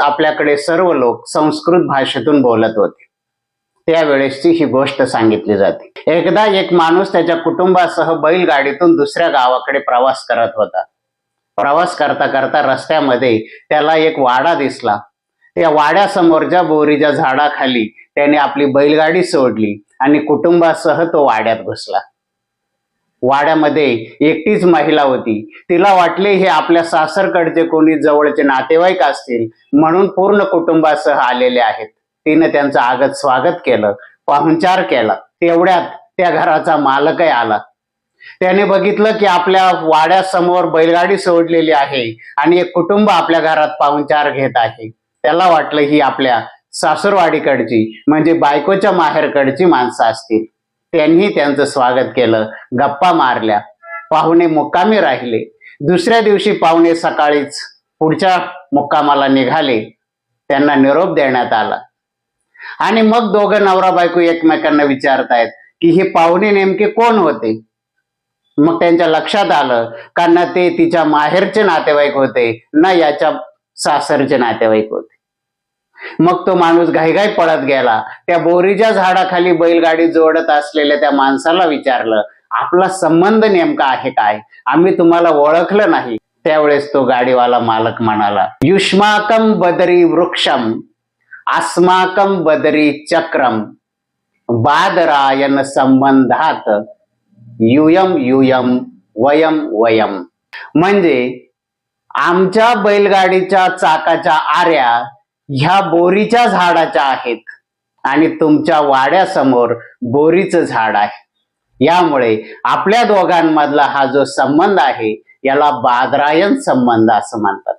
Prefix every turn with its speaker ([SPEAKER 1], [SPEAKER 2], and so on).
[SPEAKER 1] आपल्याकडे सर्व लोक संस्कृत भाषेतून बोलत होते. त्यावेळेसची ही गोष्ट सांगितली जाते. एकदा एक माणूस त्याच्या कुटुंबासह बैलगाडीतून दुसऱ्या गावाकडे प्रवास करत होता. प्रवास करता करता रस्त्यामध्ये त्याला एक वाडा दिसला. त्या वाड्यासमोरच्या बोरीच्या झाडाखाली त्याने आपली बैलगाडी सोडली आणि कुटुंबासह तो वाड्यात घुसला. वाड्यामध्ये एकटीच महिला होती. तिला वाटले हे आपल्या सासरकडचे कोणी जवळचे नातेवाईक असतील म्हणून पूर्ण कुटुंबासह आलेले आहेत. तिने त्यांचं आगत स्वागत केलं पाहुणचार केला. तेवढ्यात त्या घराचा मालकही आला. त्याने बघितलं की आपल्या वाड्यासमोर बैलगाडी सोडलेली आहे आणि एक कुटुंब आपल्या घरात पाहुणचार घेत आहे. त्याला वाटलं ही आपल्या सासूरवाडीकडची म्हणजे बायकोच्या माहेरकडची माणसं असतील. त्यांनी त्यांचं स्वागत केलं. गप्पा मारल्या. पाहुणे मुक्कामी राहिले. दुसऱ्या दिवशी पाहुणे सकाळीच पुढच्या मुक्कामाला निघाले. त्यांना निरोप देण्यात आला. आणि मग दोघं नवरा बायको एकमेकांना विचारतायत की हे पाहुणे नेमके कोण होते? मग त्यांच्या लक्षात आलं का ना ते तिच्या माहेरचे नातेवाईक होते ना याच्या सासरचे नातेवाईक होते. मग तो माणूस घाईघाई पळत गेला. त्या बोरीच्या झाडाखाली बैलगाडी जोडत असलेल्या त्या माणसाला विचारलं आपला संबंध नेमका आहे काय? आम्ही तुम्हाला ओळखलं नाही. त्यावेळेस तो गाडीवाला मालक म्हणाला युष्माकम बदरी वृक्षम अस्माकम बदरी चक्रम बादरायन संबंधात युयम युयम वयम वयम म्हणजे आमच्या बैलगाडीच्या चाकाच्या आऱ्या ह्या बोरीच्या झाडाच्या आहेत आणि तुमच्या वाड्यासमोर बोरीचं झाड आहे. यामुळे आपल्या दोघांमधला हा जो संबंध आहे याला बादरायन संबंध असं म्हणतात.